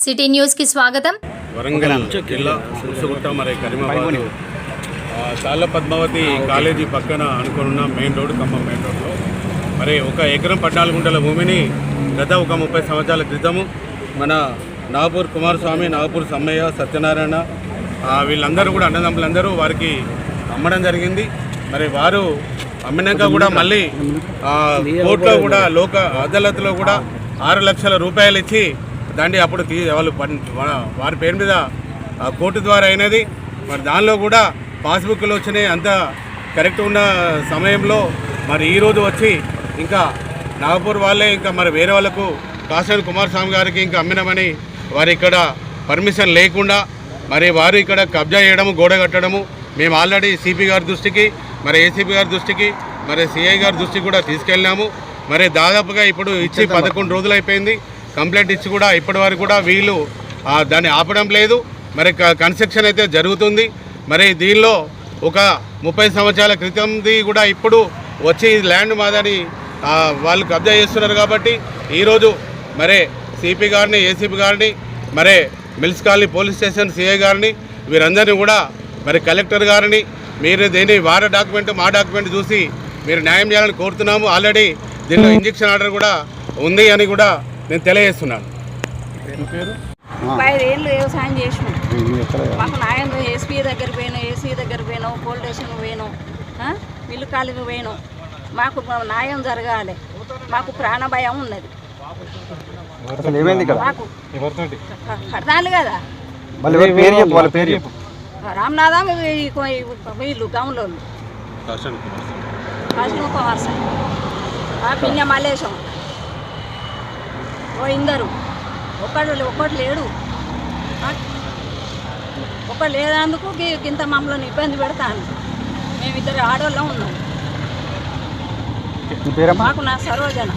City న్యూస్కి స్వాగతం. వరంగల్ జిల్లా ఉసుగుట్ట మరి కరీమాబాద్. ఆ, చాల పద్మావతి కాలేజీ పక్కన అనుకున్న మెయిన్ రోడ్ ఖమ్మం మెయిన్ రోడ్లో మరి ఒక ఎకరం పద్నాలుగు గుంటల భూమిని గత ఒక ముప్పై సంవత్సరాల క్రితము మన నాగపూర్ కుమారస్వామి నాగపూర్ సమ్మయ్య సత్యనారాయణ వీళ్ళందరూ కూడా అన్నదమ్ములందరూ వారికి అమ్మడం జరిగింది. మరి వారు అమ్మినాక కూడా మళ్ళీ కోర్టులో కూడా లోక అదాలత్లో కూడా ఆరు లక్షల రూపాయలు ఇచ్చి దాన్ని అప్పుడు తీ వాళ్ళు వారి పేరు మీద కోర్టు ద్వారా అయినది. మరి దానిలో కూడా పాస్బుక్లు వచ్చినాయి. అంత కరెక్ట్ ఉన్న సమయంలో మరి ఈరోజు వచ్చి ఇంకా నాగపూర్ వాళ్ళే ఇంకా మరి వేరే వాళ్ళకు కాసేపు కుమారస్వామి గారికి ఇంకా అమ్మినామని వారు ఇక్కడ పర్మిషన్ లేకుండా మరి వారు ఇక్కడ కబ్జా చేయడము గోడ కట్టడము మేము ఆల్రెడీ సిపి గారి దృష్టికి మరి ఏసీపీ గారి దృష్టికి మరి సిఐ గారి దృష్టికి కూడా తీసుకెళ్ళాము మరి దాదాపుగా ఇప్పుడు ఇచ్చి పదకొండు రోజులు అయిపోయింది. కంప్లైంట్ ఇచ్చి కూడా ఇప్పటి వరకు కూడా వీళ్ళు దాన్ని ఆపడం లేదు. మరి కన్స్ట్రక్షన్ అయితే జరుగుతుంది. మరి దీనిలో ఒక ముప్పై సంవత్సరాల క్రితంది కూడా ఇప్పుడు వచ్చి ల్యాండ్ మాదని వాళ్ళు కబ్జా చేస్తున్నారు కాబట్టి ఈరోజు మరి సిపి గారిని ఏసీపీ గారిని మరి mills colony police station CI గారిని వీరందరినీ కూడా మరి కలెక్టర్ గారిని మీరు దీన్ని వారి డాక్యుమెంట్ మా డాక్యుమెంట్ చూసి మీరు న్యాయం చేయాలని కోరుతున్నాము. ఆల్రెడీ దీనిలో ఇంజక్షన్ ఆర్డర్ కూడా ఉంది అని కూడా నేను తెలియజేస్తున్నాను. ముప్పై ఐదేళ్ళు వ్యవసాయం చేసినాం. మాకు న్యాయం ఎస్పీ దగ్గర పోయినాం ఏసీ దగ్గర పోయినాం పోలీస్ స్టేషన్ పోయినాం? మిల్లు కాలుకి పోయినాం. మాకు న్యాయం జరగాలి. మాకు ప్రాణ భయం ఉన్నది. మాకు కడతాను కదా. రామనాథం వీళ్ళు గౌన్లో కుమార్ సార్. ఆ పిన్న మల్లేశం. ఓ ఇందరు. ఒక్కడు ఒక్కడు లేడు. లేనందుకు గి- గింత మమ్మల్ని ఇబ్బంది పెడతాను మేమిద్దరు ఆడవాళ్ళం ఉన్నాం. మాకు నా సరోజన.